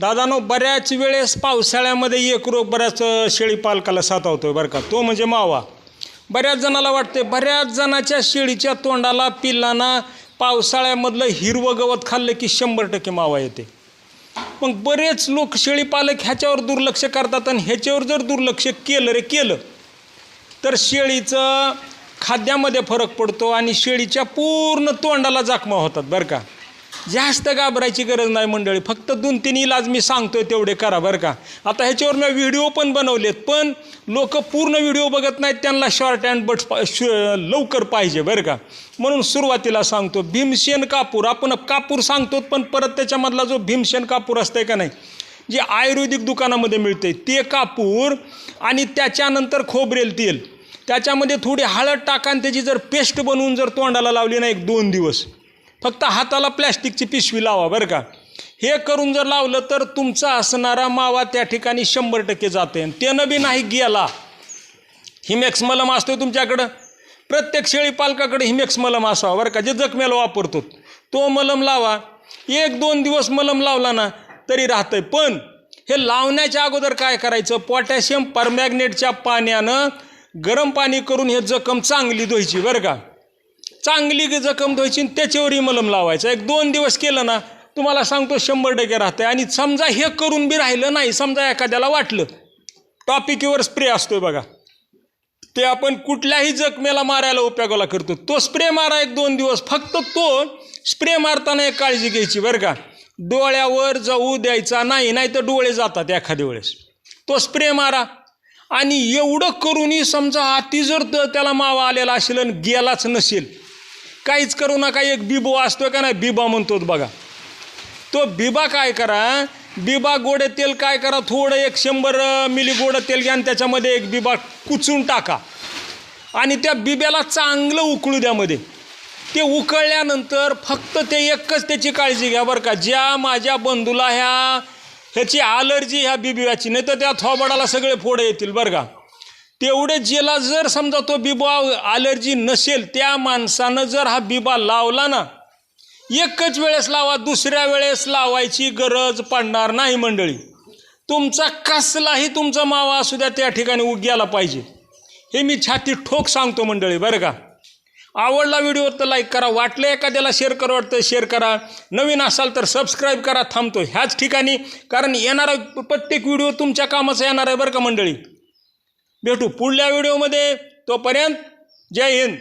दादानो बऱ्याच वेळेस पावसाळ्यामध्ये एक रोग बऱ्याच शेळी पालकाला सातावतोय बरं का. तो म्हणजे मावा. बऱ्याच जणाला वाटते बऱ्याच जणाच्या शेळीच्या तोंडाला पिल्लांना पावसाळ्यामधलं हिरवं गवत खाल्लं की शंभर टक्के मावा येते. मग बरेच लोक शेळीपालक ह्याच्यावर दुर्लक्ष करतात आणि ह्याच्यावर जर दुर्लक्ष केलं रे केलं तर शेळीचं खाद्यामध्ये फरक पडतो आणि शेळीच्या पूर्ण तोंडाला जखमा होतात बरं का. जास्त घाबरायची गरज नाही मंडळी. फक्त दोन तीन इलाज मी सांगतोय तेवढे करा बरं का. आता ह्याच्यावर मी व्हिडिओ पण बनवलेत पण लोक पूर्ण व्हिडिओ बघत नाहीत त्यांना शॉर्ट अँड बट लवकर पाहिजे बरं का. म्हणून सुरुवातीला सांगतो भीमसेन कापूर आपण कापूर सांगतो पण परत त्याच्यामधला जो भीमसेन कापूर असतंय का नाही जे आयुर्वेदिक दुकानामध्ये मिळते ते कापूर आणि त्याच्यानंतर खोबरेल तेल. त्याच्यामध्ये थोडी हळद टाका आणि त्याची जर पेस्ट बनवून जर तोंडाला लावली ना एक दोन दिवस फक्त हाताला प्लॅस्टिकची पिशवी लावा बरं का? हे करून जर लावलं तर तुमचा असणारा मावा त्या ठिकाणी शंभर टक्के जाते आणि त्यानं बी नाही गेला. हिमेक्स मलम असतो तुमच्याकडं. प्रत्येक शेळी पालकाकडे हिमेक्स मलम असावा बरं का? जे जखमेला वापरतो तो मलम लावा. एक दोन दिवस मलम लावला ना तरी राहतंय. पण हे लावण्याच्या अगोदर काय करायचं? पोटॅशियम परमॅग्नेटच्या पाण्यानं गरम पाणी करून हे जखम चांगली धुवायची बरं का? चांगली जखम धुवायची आणि त्याच्यावरही मलम लावायचं. एक दोन दिवस केलं ना तुम्हाला सांगतो शंभर टक्के राहतंय. आणि समजा हे करून बी राहिलं नाही समजा एखाद्याला वाटलं. टॉपिकीवर स्प्रे असतोय बघा. ते आपण कुठल्याही जखमेला मारायला उपयोगाला करतो. तो स्प्रे मारा एक दोन दिवस. फक्त तो स्प्रे मारताना एक काळजी घ्यायची बरं का. डोळ्यावर जाऊ द्यायचा नाही नाही तर डोळे जातात एखाद्या वेळेस. तो स्प्रे मारा. आणि एवढं करूनही समजा आती जर त्याला मावा आलेला असेल आणि गेलाच नसेल काहीच करू नका एक बिबो असतो का नाही? बिबा म्हणतो बघा. तो बिबा काय करा बिबा गोडे तेल काय करा थोडं एक शंभर मिली गोडं तेल घ्या आणि त्याच्यामध्ये एक बिबा कुचून टाका. आणि त्या बिब्याला चांगलं उकळू द्या मध्ये. ते उकळल्यानंतर फक्त ते एकच त्याची काळजी घ्या बरं का. ज्या माझ्या बंधूला ह्या ह्याची अलर्जी ह्या बिबियाची नाही तर त्या थोबाडाला सगळे फोडं येतील बरं का. तेवढे ज्याला जर समजा तो बिबा अलर्जी नसेल त्या माणसानं जर हा बिबा लावला ना एकच वेळेस लावा दुसऱ्या वेळेस लावायची गरज पडणार नाही मंडळी. तुमचा कसलाही तुमचा मावा असू द्या त्या ठिकाणी उग्याला पाहिजे. हे मी छाती ठोक सांगतो मंडळी बरं का? आवडला व्हिडिओ तर लाईक करा वाटलं एखाद्याला शेअर करा वाटतं शेअर करा. नवीन असाल तर सबस्क्राईब करा थांबतो ह्याच ठिकाणी. कारण येणारा प्रत्येक व्हिडिओ तुमच्या कामाचा येणार आहे बरं का मंडळी? भेटू पुढल्या व्हिडिओमध्ये. तोपर्यंत जय हिंद.